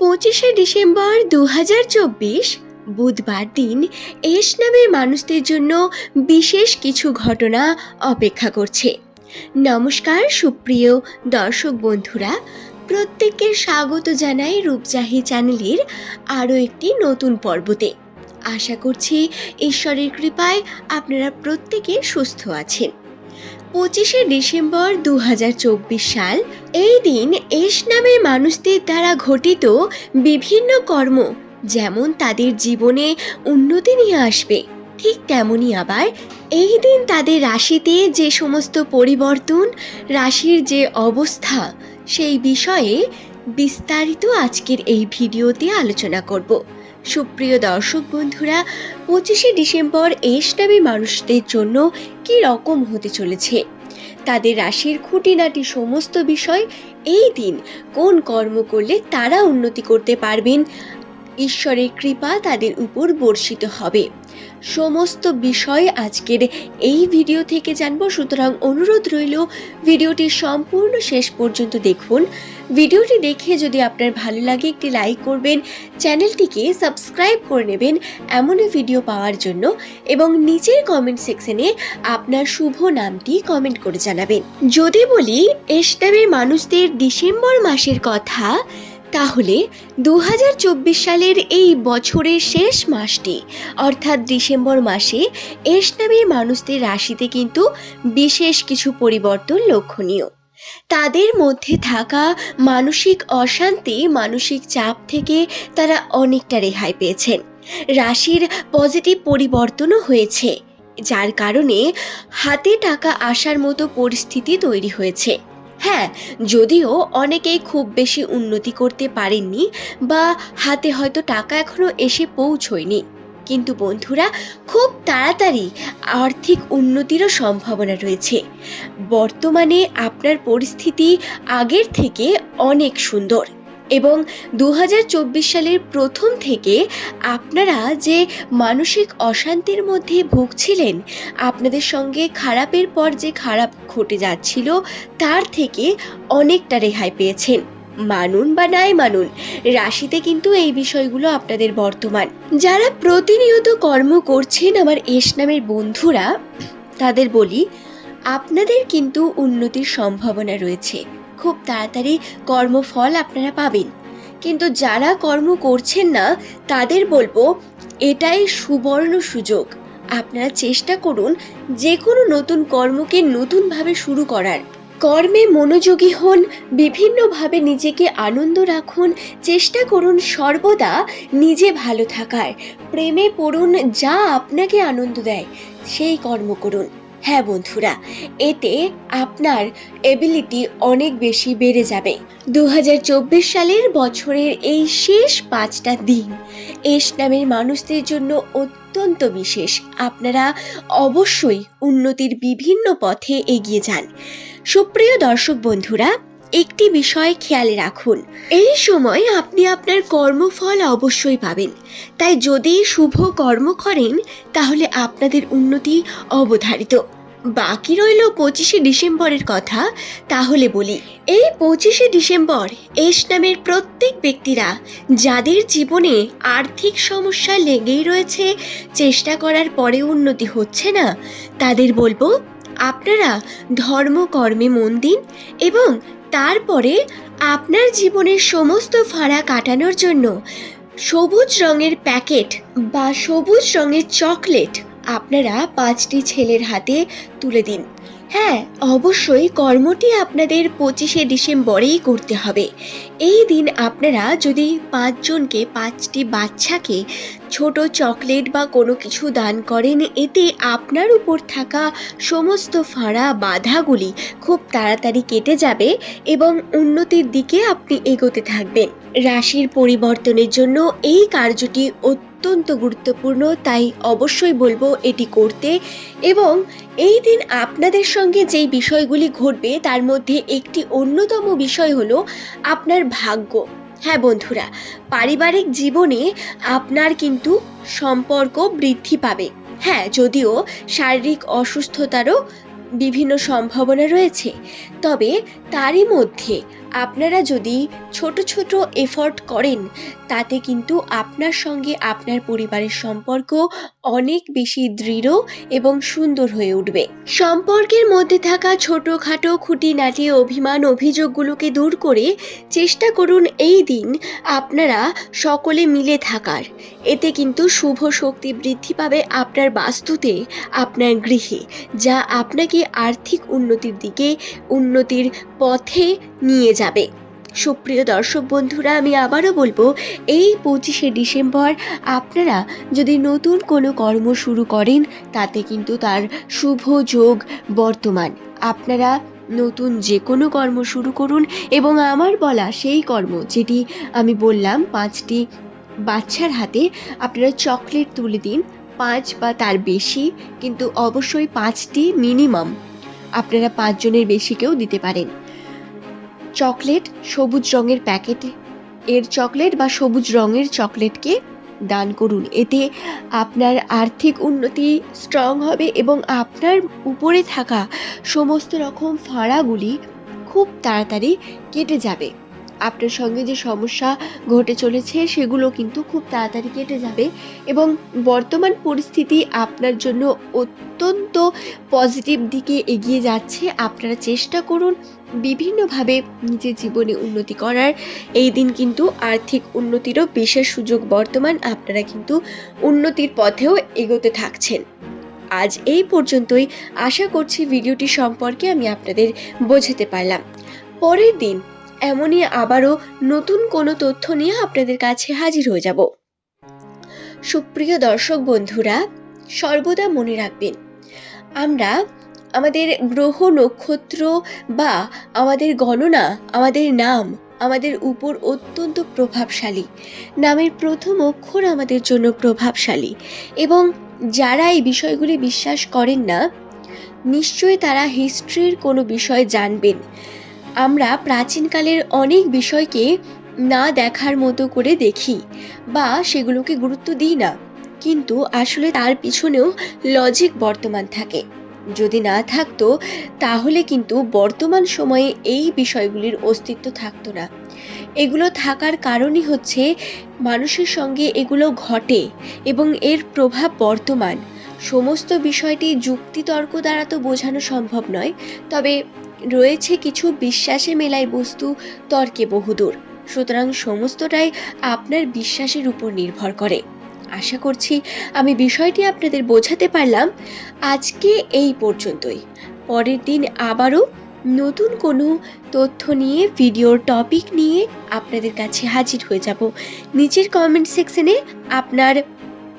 পঁচিশে ডিসেম্বর দু হাজার চব্বিশ, বুধবার দিন এস নামের মানুষদের জন্য বিশেষ কিছু ঘটনা অপেক্ষা করছে। নমস্কার, সুপ্রিয় দর্শক বন্ধুরা, প্রত্যেককে স্বাগত জানাই রূপজাহি চ্যানেলের আরও একটি নতুন পর্বতে। আশা করছি ঈশ্বরের কৃপায় আপনারা প্রত্যেকে সুস্থ আছেন। পঁচিশে ডিসেম্বর দু হাজার চব্বিশ সাল এই দিন এস নামের মানুষদের দ্বারা ঘটিত বিভিন্ন কর্ম যেমন তাদের জীবনে উন্নতি নিয়ে আসবে, ঠিক তেমনই আবার এই দিন তাদের রাশিতে যে সমস্ত পরিবর্তন, রাশির যে অবস্থা, সেই বিষয়ে বিস্তারিত আজকের এই ভিডিওতে আলোচনা করব। সুপ্রিয় দর্শক বন্ধুরা, পঁচিশে ডিসেম্বর এস নামে মানুষদের জন্য কি রকম হতে চলেছে? তাদের রাশির খুঁটিনাটি সমস্ত বিষয় এই দিন কোন কর্ম করলে তারা উন্নতি করতে পারবেন? ঈশ্বরের কৃপা তাদের উপর বর্ষিত হবে। সমস্ত বিষয় আজকের এই ভিডিও থেকে জানব। সুতরাং অনুরোধ রইল ভিডিওটি সম্পূর্ণ শেষ পর্যন্ত দেখুন। ভিডিওটি দেখে যদি আপনার ভালো লাগে, একটি লাইক করবেন চ্যানেলটিকে সাবস্ক্রাইব করে নেবেন এমনই ভিডিও পাওয়ার জন্য এবং নিচের কমেন্ট সেকশনে আপনার শুভ নামটি কমেন্ট করে জানাবেন। যদি বলি এসটামের মানুষদের ডিসেম্বর মাসের কথা তাহলে দু হাজার চব্বিশ সালের এই বছরের শেষ মাসটি, অর্থাৎ ডিসেম্বর মাসে এস নামের মানুষদের রাশিতে কিন্তু বিশেষ কিছু পরিবর্তন লক্ষণীয়। তাদের মধ্যে থাকা মানসিক অশান্তি, মানসিক চাপ থেকে তারা অনেকটা রেহাই পেয়েছেন। রাশির পজিটিভ পরিবর্তনও হয়েছে, যার কারণে হাতে টাকা আসার মতো পরিস্থিতি তৈরি হয়েছে। হ্যাঁ যদিও অনেকেই খুব বেশি উন্নতি করতে পারেননি বা হাতে হয়তো টাকা এখনও এসে পৌঁছয়নি। কিন্তু বন্ধুরা, খুব তাড়াতাড়ি আর্থিক উন্নতিরও সম্ভাবনা রয়েছে। বর্তমানে আপনার পরিস্থিতি আগের থেকে অনেক সুন্দর। এবং দু হাজার চব্বিশ সালের প্রথম থেকে আপনারা যে মানসিক অশান্তির মধ্যে ভুগছিলেন, আপনাদের সঙ্গে খারাপের পর যে খারাপ ঘটে যাচ্ছিল, তার থেকে অনেকটা রেহাই পেয়েছেন। মানুন বা নাই মানুন, রাশিতে কিন্তু এই বিষয়গুলো আপনাদের বর্তমান। যারা প্রতিনিয়ত কর্ম করছেন আমার এস নামের বন্ধুরা, তাদের বলি, আপনাদের কিন্তু উন্নতির সম্ভাবনা রয়েছে। খুব তাড়াতাড়ি কর্মফল আপনারা পাবেন। কিন্তু যারা কর্ম করছেন না, তাদের বলব, এটাই সুবর্ণ সুযোগ। আপনারা চেষ্টা করুন যে কোনো নতুন কর্মকে নতুনভাবে শুরু করার। কর্মে মনোযোগী হন, বিভিন্নভাবে নিজেকে আনন্দ রাখুন, চেষ্টা করুন সর্বদা নিজে ভালো থাকার। প্রেমে পড়ুন যা আপনাকে আনন্দ দেয়, সেই কর্ম করুন। হ্যাঁ বন্ধুরা, এতে আপনার এবিলিটি অনেক বেশি বেড়ে যাবে। দু হাজার চব্বিশ সালের বছরের এই শেষ পাঁচটা দিন, এস নামের মানুষদের জন্য অত্যন্ত বিশেষ। আপনারা অবশ্যই উন্নতির বিভিন্ন পথে এগিয়ে যান। সুপ্রিয় দর্শক বন্ধুরা একটি বিষয় খেয়াল রাখুন। এই সময় আপনি আপনার কর্মফল অবশ্যই পাবেন। তাই যদি শুভ কর্ম করেন, তাহলে আপনাদের উন্নতি অবধারিত। বাকি রইল পঁচিশে ডিসেম্বরের কথা, তাহলে বলি, এই পঁচিশে ডিসেম্বর এস নামের প্রত্যেক ব্যক্তিরা, যাদের জীবনে আর্থিক সমস্যা লেগেই রয়েছে, চেষ্টা করার পরে উন্নতি হচ্ছে না, তাদের বলব, আপনারা ধর্মকর্মে মন দিন এবং তারপরে আপনার জীবনের সমস্ত ফাঁড়া কাটানোর জন্য সবুজ রঙের প্যাকেট বা সবুজ রঙের চকলেট আপনারা পাঁচটি ছেলের হাতে তুলে দিন। হ্যাঁ অবশ্যই কর্মটি আপনাদের পঁচিশে ডিসেম্বরেই করতে হবে। এই দিন আপনারা যদি পাঁচজনকে, পাঁচটি বাচ্চাকে ছোট চকলেট বা কোনো কিছু দান করেন, এতে আপনার উপর থাকা সমস্ত ফাঁড়া বাধাগুলি খুব তাড়াতাড়ি কেটে যাবে এবং উন্নতির দিকে আপনি এগোতে থাকবেন। রাশির পরিবর্তনের জন্য এই কার্যটি অত্যন্ত গুরুত্বপূর্ণ, তাই অবশ্যই বলব এটি করতে। এবং এই দিন আপনাদের সঙ্গে যেই বিষয়গুলি ঘটবে, তার মধ্যে একটি অন্যতম বিষয় হলো আপনার ভাগ্য। হ্যাঁ বন্ধুরা, পারিবারিক জীবনে আপনার কিন্তু সম্পর্ক বৃদ্ধি পাবে। হ্যাঁ যদিও শারীরিক অসুস্থতারও বিভিন্ন সম্ভাবনা রয়েছে। তবে তারই মধ্যে আপনারা যদি ছোট ছোট এফর্ট করেন, তাতে কিন্তু আপনার সঙ্গে আপনার পরিবারের সম্পর্ক অনেক বেশি দৃঢ় এবং সুন্দর হয়ে উঠবে। সম্পর্কের মধ্যে থাকা ছোটোখাটো খুঁটিনাটি অভিমান অভিযোগগুলোকে দূর করে চেষ্টা করুন এই দিন আপনারা সকলে মিলে থাকার। এতে কিন্তু শুভ শক্তি বৃদ্ধি পাবে আপনার বাস্তুতে, আপনার গৃহে, যা আপনাকে আর্থিক উন্নতির দিকে, উন্নতির পথে নিয়ে যাবে। সুপ্রিয় দর্শক বন্ধুরা, আমি আবারও বলব, এই পঁচিশে ডিসেম্বর আপনারা যদি নতুন কোনো কর্ম শুরু করেন, তাতে কিন্তু তার শুভ যোগ বর্তমান। আপনারা নতুন যে কোনো কর্ম শুরু করুন এবং আমার বলা সেই কর্ম যেটি আমি বললাম, পাঁচটি বাচ্চার হাতে আপনারা চকলেট তুলে দিন, পাঁচ বা তার বেশি, কিন্তু অবশ্যই পাঁচটি মিনিমাম। আপনারা পাঁচজনের বেশি কেউ দিতে পারেন। চকলেট সবুজ রঙের প্যাকেট। এর চকলেট বা সবুজ রঙের চকলেটকে দান করুন। এতে আপনার আর্থিক উন্নতি স্ট্রং হবে এবং আপনার উপরে থাকা সমস্ত রকম ফাঁড়াগুলি খুব তাড়াতাড়ি কেটে যাবে। আপনার সঙ্গে যে সমস্যা ঘটে চলেছে, সেগুলো কিন্তু খুব তাড়াতাড়ি কেটে যাবে এবং বর্তমান পরিস্থিতি আপনার জন্য অত্যন্ত পজিটিভ দিকে এগিয়ে যাচ্ছে। আপনারা চেষ্টা করুন বিভিন্নভাবে নিজের জীবনে উন্নতি করার এই দিন কিন্তু আর্থিক উন্নতিরও বিশেষ সুযোগ বর্তমান। আপনারা কিন্তু উন্নতির পথেও এগোতে থাকছেন। আজ এই পর্যন্তই। আশা করছি ভিডিওটি সম্পর্কে আমি আপনাদের বোঝাতে পারলাম। পরের দিন এমনই আবারও নতুন কোনো তথ্য নিয়ে আপনাদের কাছে হাজির হয়ে যাব। সুপ্রিয় দর্শক বন্ধুরা, সর্বদা মনে রাখবেন, আমরা আমাদের গ্রহ, নক্ষত্র বা আমাদের গণনা, আমাদের নাম আমাদের উপর অত্যন্ত প্রভাবশালী। নামের প্রথম অক্ষর আমাদের জন্য প্রভাবশালী। এবং যারা এই বিষয়গুলি বিশ্বাস করেন না, নিশ্চয়ই তারা হিস্ট্রির কোনো বিষয় জানবেন। আমরা প্রাচীনকালের অনেক বিষয়কে না দেখার মতো করে দেখি বা সেগুলোকে গুরুত্ব দিই না। কিন্তু আসলে তার পিছনেও লজিক বর্তমান থাকে। যদি না থাকতো, তাহলে কিন্তু বর্তমান সময়ে এই বিষয়গুলির অস্তিত্ব থাকতো না। এগুলো থাকার কারণই হচ্ছে মানুষের সঙ্গে এগুলো ঘটে এবং এর প্রভাব বর্তমান। সমস্ত বিষয়টি যুক্তিতর্ক দ্বারা তো বোঝানো সম্ভব নয়, তবে রয়েছে কিছু বিশ্বাসে মেলাই বস্তু তর্কে বহুদূর। সুতরাং সমস্তটাই আপনার বিশ্বাসের উপর নির্ভর করে। আশা করছি আমি বিষয়টি আপনাদের বোঝাতে পারলাম। আজকে এই পর্যন্তই। পরের দিন আবারও নতুন কোনো তথ্য নিয়ে ভিডিওর টপিক নিয়ে আপনাদের কাছে হাজির হয়ে যাব। নিচের কমেন্ট সেকশনে আপনার